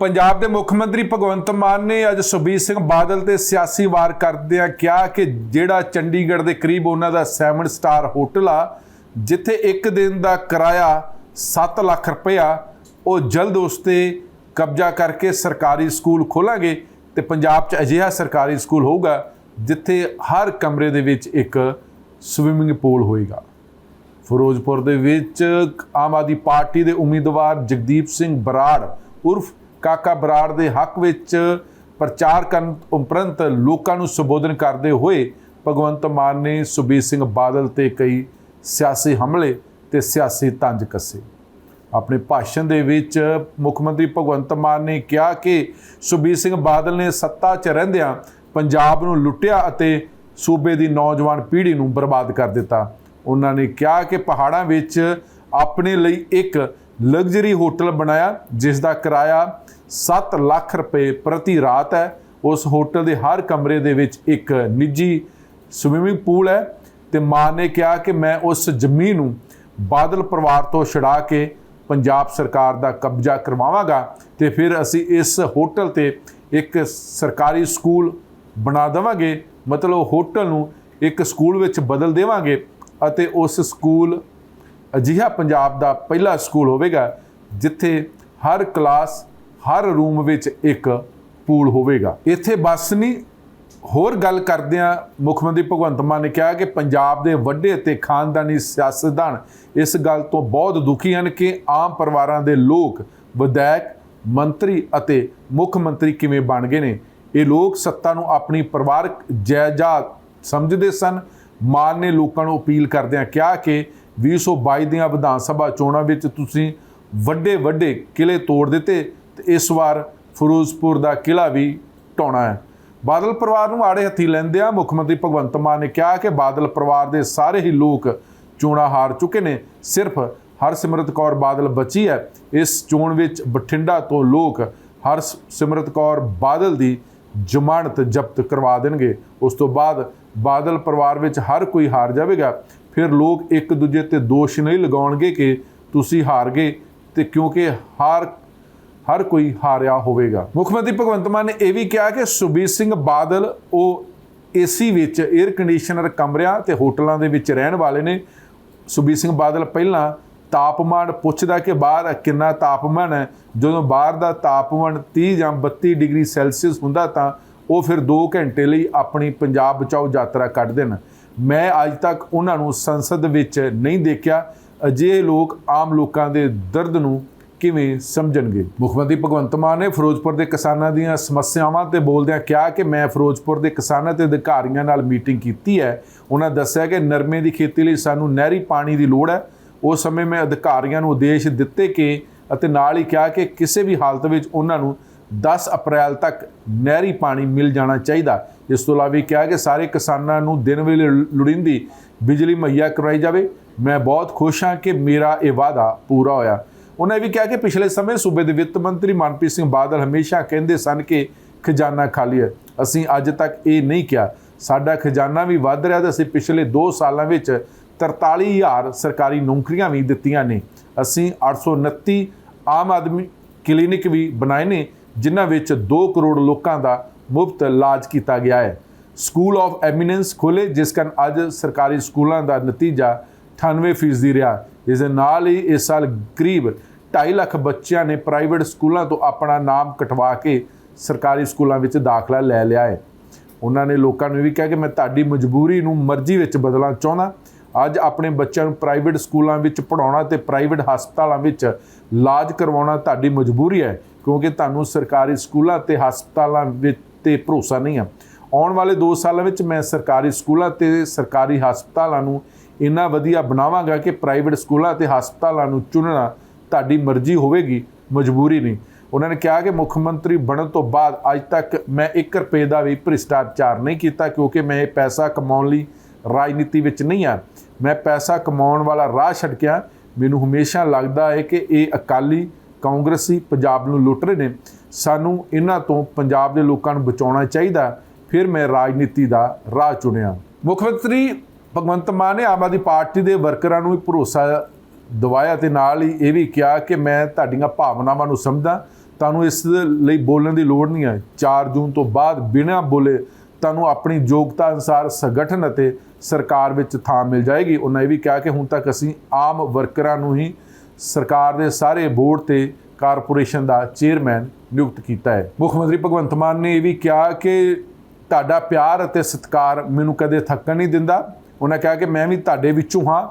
ਪੰਜਾਬ ਦੇ ਮੁੱਖ ਮੰਤਰੀ ਭਗਵੰਤ ਮਾਨ ਨੇ ਅੱਜ ਸੁਖਬੀਰ ਸਿੰਘ ਬਾਦਲ ਤੇ ਸਿਆਸੀ ਵਾਰ ਕਰਦਿਆਂ ਕਿਹਾ ਕਿ ਜਿਹੜਾ ਚੰਡੀਗੜ੍ਹ ਦੇ ਕਰੀਬ ਉਹਨਾਂ ਦਾ ਸੈਵਨ ਸਟਾਰ ਹੋਟਲ ਆ, ਜਿੱਥੇ ਇੱਕ ਦਿਨ ਦਾ ਕਿਰਾਇਆ 7 ਲੱਖ ਰੁਪਇਆ, ਉਹ ਜਲਦ ਉਸ ਤੇ ਕਬਜ਼ਾ ਕਰਕੇ ਸਰਕਾਰੀ ਸਕੂਲ ਖੋਲਾਂਗੇ ਤੇ ਪੰਜਾਬ 'ਚ ਅਜਿਹਾ ਸਰਕਾਰੀ ਸਕੂਲ ਹੋਊਗਾ, ਜਿੱਥੇ ਹਰ ਕਮਰੇ ਦੇ ਵਿੱਚ ਇੱਕ ਸਵਿਮਿੰਗ ਪੂਲ ਹੋਏਗਾ। ਫਿਰੋਜ਼ਪੁਰ ਦੇ ਵਿੱਚ ਆਮ ਆਦਮੀ ਪਾਰਟੀ ਦੇ ਉਮੀਦਵਾਰ ਜਗਦੀਪ ਸਿੰਘ ਬਰਾੜ ਉਰਫ ਕਾਕਾ ਬਰਾੜ ਦੇ ਹੱਕ ਵਿੱਚ ਪ੍ਰਚਾਰ ਕਰਨ ਉਪਰੰਤ ਲੋਕਾਂ ਨੂੰ ਸੰਬੋਧਨ ਕਰਦੇ ਹੋਏ ਭਗਵੰਤ ਮਾਨ ਨੇ ਸੁਬੀਰ ਸਿੰਘ ਬਾਦਲ ਤੇ ਕਈ ਸਿਆਸੀ ਹਮਲੇ ਤੇ ਸਿਆਸੀ ਤੰਜ ਕੱਸੇ। ਆਪਣੇ ਭਾਸ਼ਣ ਦੇ ਵਿੱਚ ਮੁੱਖ ਮੰਤਰੀ ਭਗਵੰਤ ਮਾਨ ਨੇ ਕਿਹਾ ਕਿ ਸੁਬੀਰ ਸਿੰਘ ਬਾਦਲ ਨੇ ਸੱਤਾ 'ਚ ਰਹਿੰਦਿਆਂ ਪੰਜਾਬ ਨੂੰ ਲੁੱਟਿਆ ਅਤੇ ਸੂਬੇ ਦੀ ਨੌਜਵਾਨ ਪੀੜ੍ਹੀ ਨੂੰ ਬਰਬਾਦ ਕਰ ਦਿੱਤਾ। ਉਹਨਾਂ ਨੇ ਕਿਹਾ ਕਿ ਪਹਾੜਾਂ ਵਿੱਚ ਆਪਣੇ ਲਈ ਇੱਕ ਲਗਜ਼ਰੀ ਹੋਟਲ ਬਣਾਇਆ, ਜਿਸ ਦਾ ਕਿਰਾਇਆ 7 ਲੱਖ ਰੁਪਏ ਪ੍ਰਤੀ ਰਾਤ ਹੈ। ਉਸ ਹੋਟਲ ਦੇ ਹਰ ਕਮਰੇ ਦੇ ਵਿੱਚ ਇੱਕ ਨਿੱਜੀ ਸਵਿਮਿੰਗ ਪੂਲ ਹੈ ਤੇ ਮਾਂ ਨੇ ਕਿਹਾ ਕਿ ਮੈਂ ਉਸ ਜ਼ਮੀਨ ਨੂੰ ਬਾਦਲ ਪਰਿਵਾਰ ਤੋਂ ਛੁਡਾ ਕੇ ਪੰਜਾਬ ਸਰਕਾਰ ਦਾ ਕਬਜ਼ਾ ਕਰਵਾਵਾਂਗਾ ਤੇ ਫਿਰ ਅਸੀਂ ਇਸ ਹੋਟਲ ਤੇ ਇੱਕ ਸਰਕਾਰੀ ਸਕੂਲ ਬਣਾ ਦੇਵਾਂਗੇ। ਮਤਲਬ ਹੋਟਲ ਨੂੰ ਇੱਕ ਸਕੂਲ ਵਿੱਚ ਬਦਲ ਦੇਵਾਂਗੇ ਅਤੇ ਉਸ ਸਕੂਲ ਅਜਿਹਾ ਪੰਜਾਬ ਦਾ ਪਹਿਲਾ ਸਕੂਲ ਹੋਵੇਗਾ, ਜਿੱਥੇ ਹਰ ਕਲਾਸ ਹਰ ਰੂਮ ਵਿੱਚ ਇੱਕ ਪੂਲ ਹੋਵੇਗਾ। ਇੱਥੇ ਬਸ ਨਹੀਂ, ਹੋਰ ਗੱਲ ਕਰਦਿਆਂ ਮੁੱਖ ਮੰਤਰੀ ਭਗਵੰਤ ਮਾਨ ਨੇ ਕਿਹਾ ਕਿ ਪੰਜਾਬ ਦੇ ਵੱਡੇ ਅਤੇ ਖਾਨਦਾਨੀ ਸਿਆਸਤਦਾਨ ਇਸ ਗੱਲ ਤੋਂ ਬਹੁਤ ਦੁਖੀ ਹਨ ਕਿ ਆਮ ਪਰਿਵਾਰਾਂ ਦੇ ਲੋਕ, ਵਿਧਾਇਕ, ਮੰਤਰੀ ਅਤੇ ਮੁੱਖ ਮੰਤਰੀ ਕਿਵੇਂ ਬਣ ਗਏ ਨੇ। ਇਹ ਲੋਕ ਸੱਤਾ ਨੂੰ ਆਪਣੀ ਪਰਿਵਾਰਕ ਜਾਇਦਾਦ ਸਮਝਦੇ ਸਨ। ਮਾਨ ਨੇ ਲੋਕਾਂ ਨੂੰ ਅਪੀਲ ਕਰਦਿਆਂ ਕਿਹਾ ਕਿ 2022 ਦੀਆਂ ਵਿਧਾਨ ਸਭਾ ਚੋਣਾਂ ਵਿੱਚ ਤੁਸੀਂ ਵੱਡੇ ਵੱਡੇ ਕਿਲੇ ਤੋੜ ਦਿੱਤੇ। ਇਸ ਵਾਰ ਫਿਰੋਜ਼ਪੁਰ ਦਾ ਕਿਲਾ ਵੀ ਢਾਉਣਾ ਹੈ। ਬਾਦਲ ਪਰਿਵਾਰ ਨੂੰ ਆੜੇ ਹੱਥੀ ਲੈਂਦਿਆਂ ਮੁੱਖ ਮੰਤਰੀ ਭਗਵੰਤ ਮਾਨ ਨੇ ਕਿਹਾ ਕਿ ਬਾਦਲ ਪਰਿਵਾਰ ਦੇ ਸਾਰੇ ਹੀ ਲੋਕ ਚੋਣਾਂ ਹਾਰ ਚੁੱਕੇ ਨੇ। ਸਿਰਫ ਹਰਸਿਮਰਤ ਕੌਰ ਬਾਦਲ ਬਚੀ ਹੈ। ਇਸ ਚੋਣ ਵਿੱਚ ਬਠਿੰਡਾ ਤੋਂ ਲੋਕ ਹਰਸਿਮਰਤ ਕੌਰ ਬਾਦਲ ਦੀ ਜ਼ਮਾਨਤ ਜ਼ਬਤ ਕਰਵਾ ਦੇਣਗੇ। ਉਸ ਤੋਂ ਬਾਅਦ ਬਾਦਲ ਪਰਿਵਾਰ ਵਿੱਚ ਹਰ ਕੋਈ ਹਾਰ ਜਾਵੇਗਾ। ਫਿਰ ਲੋਕ ਇੱਕ ਦੂਜੇ ਤੇ ਦੋਸ਼ ਨਹੀਂ ਲਗਾਉਣਗੇ ਕਿ ਤੁਸੀਂ ਹਾਰ ਗਏ ਤੇ ਕਿਉਂਕਿ ਹਾਰ ਹਰ ਕੋਈ ਹਾਰਿਆ ਹੋਵੇਗਾ। ਮੁੱਖ ਮੰਤਰੀ ਭਗਵੰਤ ਮਾਨ ਨੇ ਇਹ ਵੀ ਕਿਹਾ ਕਿ ਸੁਬੀਰ ਸਿੰਘ ਬਾਦਲ ਉਹ ਏਸੀ ਵਿੱਚ 에ਅਰ ਕੰਡੀਸ਼ਨਰ ਕਮਰਿਆਂ ਤੇ ਹੋਟਲਾਂ ਦੇ ਵਿੱਚ ਰਹਿਣ ਵਾਲੇ ਨੇ। ਸੁਬੀਰ ਸਿੰਘ ਬਾਦਲ ਪਹਿਲਾਂ ਤਾਪਮਾਨ ਪੁੱਛਦਾ ਕਿ ਬਾਹਰ ਕਿੰਨਾ ਤਾਪਮਾਨ ਹੈ। ਜਦੋਂ ਬਾਹਰ ਦਾ ਤਾਪਮਾਨ 30 ਜਾਂ 32 ਡਿਗਰੀ ਸੈਲਸੀਅਸ ਹੁੰਦਾ ਤਾਂ ਉਹ ਫਿਰ 2 ਘੰਟੇ ਲਈ ਆਪਣੀ ਪੰਜਾਬ ਬਚਾਓ ਯਾਤਰਾ ਕੱਢਦੇ ਨੇ ਮੈਂ ਅੱਜ ਤੱਕ ਉਹਨਾਂ ਨੂੰ ਸੰਸਦ ਵਿੱਚ ਨਹੀਂ ਦੇਖਿਆ। ਅਜਿਹੇ ਲੋਕ ਆਮ ਲੋਕਾਂ ਦੇ ਦਰਦ ਨੂੰ ਕਿਵੇਂ ਸਮਝਣਗੇ? ਮੁੱਖ ਮੰਤਰੀ ਭਗਵੰਤ ਮਾਨ ਨੇ ਫਿਰੋਜ਼ਪੁਰ ਦੇ ਕਿਸਾਨਾਂ ਦੀਆਂ ਸਮੱਸਿਆਵਾਂ ਤੇ ਬੋਲਦਿਆਂ ਕਿਹਾ ਕਿ ਮੈਂ ਫਿਰੋਜ਼ਪੁਰ ਦੇ ਕਿਸਾਨਾਂ ਤੇ ਅਧਿਕਾਰੀਆਂ ਨਾਲ ਮੀਟਿੰਗ ਕੀਤੀ ਹੈ। ਉਹਨਾਂ ਦੱਸਿਆ ਕਿ ਨਰਮੇ ਦੀ ਖੇਤੀ ਲਈ ਸਾਨੂੰ ਨਹਿਰੀ ਪਾਣੀ ਦੀ ਲੋੜ ਹੈ। ਉਸ ਸਮੇਂ ਮੈਂ ਅਧਿਕਾਰੀਆਂ ਨੂੰ ਉਦੇਸ਼ ਦਿੱਤੇ ਕਿ ਅਤੇ ਨਾਲ ਹੀ ਕਿਹਾ ਕਿ ਕਿਸੇ ਵੀ ਹਾਲਤ ਵਿੱਚ ਉਹਨਾਂ ਨੂੰ 10 ਅਪ੍ਰੈਲ ਤੱਕ ਨਹਿਰੀ ਪਾਣੀ ਮਿਲ ਜਾਣਾ ਚਾਹੀਦਾ। ਇਸ ਤੋਂ ਇਲਾਵਾ ਵੀ ਕਿਹਾ ਕਿ ਸਾਰੇ ਕਿਸਾਨਾਂ ਨੂੰ ਦਿਨ ਵੇਲੇ ਲੋੜੀਂਦੀ ਬਿਜਲੀ ਮੁਹੱਈਆ ਕਰਵਾਈ ਜਾਵੇ। ਮੈਂ ਬਹੁਤ ਖੁਸ਼ ਹਾਂ ਕਿ ਮੇਰਾ ਇਹ ਵਾਅਦਾ ਪੂਰਾ ਹੋਇਆ। ਉਹਨਾਂ ਵੀ ਕਿਹਾ ਕਿ ਪਿਛਲੇ ਸਮੇਂ ਸੂਬੇ ਦੇ ਵਿੱਤ ਮੰਤਰੀ ਮਨਪ੍ਰੀਤ ਸਿੰਘ ਬਾਦਲ ਹਮੇਸ਼ਾ ਕਹਿੰਦੇ ਸਨ ਕਿ ਖਜ਼ਾਨਾ ਖਾਲੀ ਹੈ। ਅਸੀਂ ਅੱਜ ਤੱਕ ਇਹ ਨਹੀਂ ਕਿਹਾ। ਸਾਡਾ ਖਜ਼ਾਨਾ ਵੀ ਵੱਧ ਰਿਹਾ ਤੇ ਅਸੀਂ ਪਿਛਲੇ 2 ਸਾਲਾਂ ਵਿੱਚ 43000 ਸਰਕਾਰੀ ਨੌਕਰੀਆਂ ਵੀ ਦਿੱਤੀਆਂ ਨੇ। ਅਸੀਂ 829 ਆਮ ਆਦਮੀ ਕਲੀਨਿਕ ਵੀ ਬਣਾਏ ਨੇ, ਜਿਨ੍ਹਾਂ ਵਿੱਚ 2 ਕਰੋੜ ਲੋਕਾਂ ਦਾ ਮੁਫਤ ਇਲਾਜ ਕੀਤਾ ਗਿਆ ਹੈ। ਸਕੂਲ ਆਫ ਐਮੀਨੈਂਸ ਖੋਲੇ ਜਿਸ ਕਾਰਨ ਅੱਜ ਸਰਕਾਰੀ ਸਕੂਲਾਂ ਦਾ ਨਤੀਜਾ 98% ਰਿਹਾ। ਇਸ ਦੇ ਨਾਲ ਹੀ ਇਸ ਸਾਲ ਕਰੀਬ 2.5 ਲੱਖ ਬੱਚਿਆਂ ਨੇ ਪ੍ਰਾਈਵੇਟ ਸਕੂਲਾਂ ਤੋਂ ਆਪਣਾ ਨਾਮ ਕਟਵਾ ਕੇ ਸਰਕਾਰੀ ਸਕੂਲਾਂ ਵਿੱਚ ਦਾਖਲਾ ਲੈ ਲਿਆ ਹੈ। ਉਹਨਾਂ ਨੇ ਲੋਕਾਂ ਨੂੰ ਇਹ ਵੀ ਕਿਹਾ ਕਿ ਮੈਂ ਤੁਹਾਡੀ ਮਜਬੂਰੀ ਨੂੰ ਮਰਜ਼ੀ ਵਿੱਚ ਬਦਲਣਾ ਚਾਹੁੰਦਾ। ਅੱਜ ਆਪਣੇ ਬੱਚਿਆਂ ਨੂੰ ਪ੍ਰਾਈਵੇਟ ਸਕੂਲਾਂ ਵਿੱਚ ਪੜਾਉਣਾ ਤੇ ਪ੍ਰਾਈਵੇਟ ਹਸਪਤਾਲਾਂ ਵਿੱਚ ਇਲਾਜ ਕਰਵਾਉਣਾ ਤੁਹਾਡੀ ਮਜਬੂਰੀ ਹੈ, ਕਿਉਂਕਿ ਤੁਹਾਨੂੰ ਸਰਕਾਰੀ ਸਕੂਲਾਂ ਤੇ ਹਸਪਤਾਲਾਂ ਵਿੱਚ ਤੇ ਭਰੋਸਾ ਨਹੀਂ ਹੈ। ਆਉਣ ਵਾਲੇ 2 ਸਾਲਾਂ ਵਿੱਚ ਮੈਂ ਸਰਕਾਰੀ ਸਕੂਲਾਂ ਤੇ ਸਰਕਾਰੀ ਹਸਪਤਾਲਾਂ ਨੂੰ ਇੰਨਾ ਵਧੀਆ ਬਣਾਵਾਂਗਾ ਕਿ ਪ੍ਰਾਈਵੇਟ ਸਕੂਲਾਂ ਤੇ ਹਸਪਤਾਲਾਂ ਨੂੰ ਚੁਣਨਾ ਤੁਹਾਡੀ ਮਰਜ਼ੀ ਹੋਵੇਗੀ, ਮਜਬੂਰੀ ਨਹੀਂ। ਉਹਨਾਂ ਨੇ ਕਿਹਾ ਕਿ ਮੁੱਖ ਮੰਤਰੀ ਬਣਨ ਤੋਂ ਬਾਅਦ ਅੱਜ ਤੱਕ ਮੈਂ 1 ਰੁਪਏ ਦਾ ਵੀ ਭ੍ਰਿਸ਼ਟਾਚਾਰ ਨਹੀਂ ਕੀਤਾ ਕਿਉਂਕਿ ਮੈਂ ਇਹ ਪੈਸਾ ਕਮਾਉਣ ਲਈ ਰਾਜਨੀਤੀ ਵਿੱਚ ਨਹੀਂ ਆ। ਮੈਂ ਪੈਸਾ ਕਮਾਉਣ ਵਾਲਾ ਰਾਹ ਛੱਡਕਿਆ ਮੈਨੂੰ ਹਮੇਸ਼ਾ ਲੱਗਦਾ ਹੈ ਕਿ ਇਹ ਅਕਾਲੀ ਕਾਂਗਰਸੀ ਪੰਜਾਬ ਨੂੰ ਲੁੱਟ ਰਹੇ ਨੇ। ਸਾਨੂੰ ਇਹਨਾਂ ਤੋਂ ਪੰਜਾਬ ਦੇ ਲੋਕਾਂ ਨੂੰ ਬਚਾਉਣਾ ਚਾਹੀਦਾ। ਫਿਰ ਮੈਂ ਰਾਜਨੀਤੀ ਦਾ ਰਾਹ ਚੁਣਿਆ। ਮੁੱਖ ਮੰਤਰੀ ਭਗਵੰਤ ਮਾਨ ਨੇ ਆਮ ਆਦਮੀ ਪਾਰਟੀ ਦੇ ਵਰਕਰਾਂ ਨੂੰ ਵੀ ਭਰੋਸਾ ਦਵਾਇਆ ਤੇ ਨਾਲ ਹੀ ਇਹ ਵੀ ਕਿਹਾ ਕਿ ਮੈਂ ਤੁਹਾਡੀਆਂ ਭਾਵਨਾਵਾਂ ਨੂੰ ਸਮਝਦਾ, ਤੁਹਾਨੂੰ ਇਸ ਲਈ ਬੋਲਣ ਦੀ ਲੋੜ ਨਹੀਂ ਹੈ। 4 ਜੂਨ ਤੋਂ ਬਾਅਦ ਬਿਨਾਂ ਬੋਲੇ ਤੁਹਾਨੂੰ ਆਪਣੀ ਯੋਗਤਾ ਅਨੁਸਾਰ ਸੰਗਠਨ ਅਤੇ ਸਰਕਾਰ ਵਿੱਚ ਥਾਂ ਮਿਲ ਜਾਏਗੀ। ਉਹਨਾਂ ਇਹ ਵੀ ਕਿਹਾ ਕਿ ਹੁਣ ਤੱਕ ਅਸੀਂ ਆਮ ਵਰਕਰਾਂ ਨੂੰ ਹੀ ਸਰਕਾਰ ਦੇ ਸਾਰੇ ਬੋਰਡ ਤੇ ਕਾਰਪੋਰੇਸ਼ਨ ਦਾ ਚੇਅਰਮੈਨ ਨਿਯੁਕਤ ਕੀਤਾ ਹੈ। ਮੁੱਖ ਮੰਤਰੀ ਭਗਵੰਤ ਮਾਨ ਨੇ ਇਹ ਵੀ ਕਿਹਾ ਕਿ ਤੁਹਾਡਾ ਪਿਆਰ ਅਤੇ ਸਤਿਕਾਰ ਮੈਨੂੰ ਕਦੇ ਥੱਕਣ ਨਹੀਂ ਦਿੰਦਾ। ਉਹਨਾਂ ਕਿਹਾ ਕਿ ਮੈਂ ਵੀ ਤੁਹਾਡੇ ਵਿੱਚੋਂ ਹਾਂ।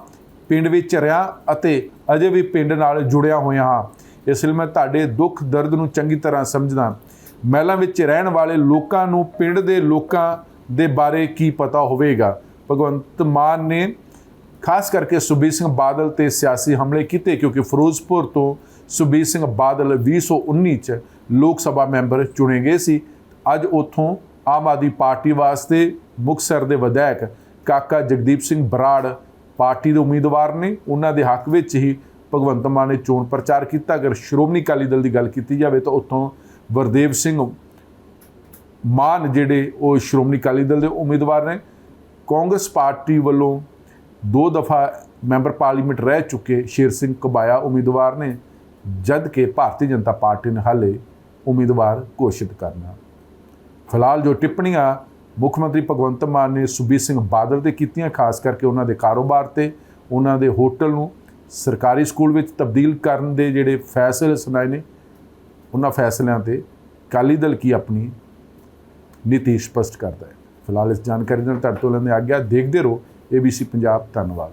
ਪਿੰਡ ਵਿੱਚ ਰਿਹਾ ਅਤੇ ਅਜੇ ਵੀ ਪਿੰਡ ਨਾਲ ਜੁੜਿਆ ਹੋਇਆ ਹਾਂ। ਇਸ ਲਈ ਮੈਂ ਤੁਹਾਡੇ ਦੁੱਖ ਦਰਦ ਨੂੰ ਚੰਗੀ ਤਰ੍ਹਾਂ ਸਮਝਦਾ ਮਹਿਲਾਂ ਵਿੱਚ ਰਹਿਣ ਵਾਲੇ ਲੋਕਾਂ ਨੂੰ ਪਿੰਡ ਦੇ ਲੋਕਾਂ ਦੇ ਬਾਰੇ ਕੀ ਪਤਾ ਹੋਵੇਗਾ? ਭਗਵੰਤ ਮਾਨ ਨੇ ਖਾਸ ਕਰਕੇ ਸੁਖਬੀਰ ਸਿੰਘ ਬਾਦਲ ਤੇ ਸਿਆਸੀ ਹਮਲੇ ਕੀਤੇ ਕਿਉਂਕਿ ਫਿਰੋਜ਼ਪੁਰ ਤੋਂ ਸੁਖਬੀਰ ਸਿੰਘ ਬਾਦਲ 2019 ਚ ਲੋਕ ਸਭਾ ਮੈਂਬਰ ਚੁਣੇ ਗਏ ਸੀ। ਅੱਜ ਉੱਥੋਂ ਆਮ ਆਦਮੀ ਪਾਰਟੀ ਵਾਸਤੇ ਮੁਕਤਸਰ ਦੇ ਵਿਧਾਇਕ ਕਾਕਾ ਜਗਦੀਪ ਸਿੰਘ ਬਰਾੜ ਪਾਰਟੀ ਦੇ ਉਮੀਦਵਾਰ ਨੇ, ਉਹਨਾਂ ਦੇ ਹੱਕ ਵਿੱਚ ਹੀ ਭਗਵੰਤ ਮਾਨ ਨੇ ਚੋਣ ਪ੍ਰਚਾਰ ਕੀਤਾ। ਅਗਰ ਸ਼੍ਰੋਮਣੀ ਅਕਾਲੀ ਦਲ ਦੀ ਗੱਲ ਕੀਤੀ ਜਾਵੇ ਤਾਂ ਉੱਥੋਂ ਵਰਦੇਵ ਸਿੰਘ ਮਾਨ ਜਿਹੜੇ ਉਹ ਸ਼੍ਰੋਮਣੀ ਅਕਾਲੀ ਦਲ ਦੇ ਉਮੀਦਵਾਰ ਨੇ, ਕਾਂਗਰਸ ਪਾਰਟੀ ਵੱਲੋਂ ਦੋ ਦਫਾ ਮੈਂਬਰ ਪਾਰਲੀਮੈਂਟ ਰਹਿ ਚੁੱਕੇ ਸ਼ੇਰ ਸਿੰਘ ਕਬਾਇਆ ਉਮੀਦਵਾਰ ਨੇ, ਜਦ ਕਿ ਭਾਰਤੀ ਜਨਤਾ ਪਾਰਟੀ ਨੇ ਹਾਲੇ ਉਮੀਦਵਾਰ ਘੋਸ਼ਿਤ ਕਰਨਾ। ਫਿਲਹਾਲ ਜੋ ਟਿੱਪਣੀਆਂ ਮੁੱਖ ਮੰਤਰੀ ਭਗਵੰਤ ਮਾਨ ਨੇ ਸੁਖਬੀਰ ਸਿੰਘ ਬਾਦਲ ਤੇ ਕੀਤੀਆਂ, ਖਾਸ ਕਰਕੇ ਉਹਨਾਂ ਦੇ ਕਾਰੋਬਾਰ ਤੇ, ਉਹਨਾਂ ਦੇ ਹੋਟਲ ਨੂੰ ਸਰਕਾਰੀ ਸਕੂਲ ਵਿੱਚ ਤਬਦੀਲ ਕਰਨ ਦੇ ਜਿਹੜੇ ਫੈਸਲੇ ਸੁਣਾਏ ਨੇ, ਉਹਨਾਂ ਫੈਸਲਿਆਂ ਤੇ ਅਕਾਲੀ ਦਲ ਕੀ ਆਪਣੀ ਨੀਤੀ ਸਪਸ਼ਟ ਕਰਦਾ ਹੈ। ਫਿਲਹਾਲ ਇਸ ਜਾਣਕਾਰੀ ਨਾਲ ਤੁਹਾਡੇ ਤੋਂ ਲੈਂਦੇ ਆਗਿਆ, ਦੇਖਦੇ ਰਹੋ ABC ਪੰਜਾਬ, ਧੰਨਵਾਦ।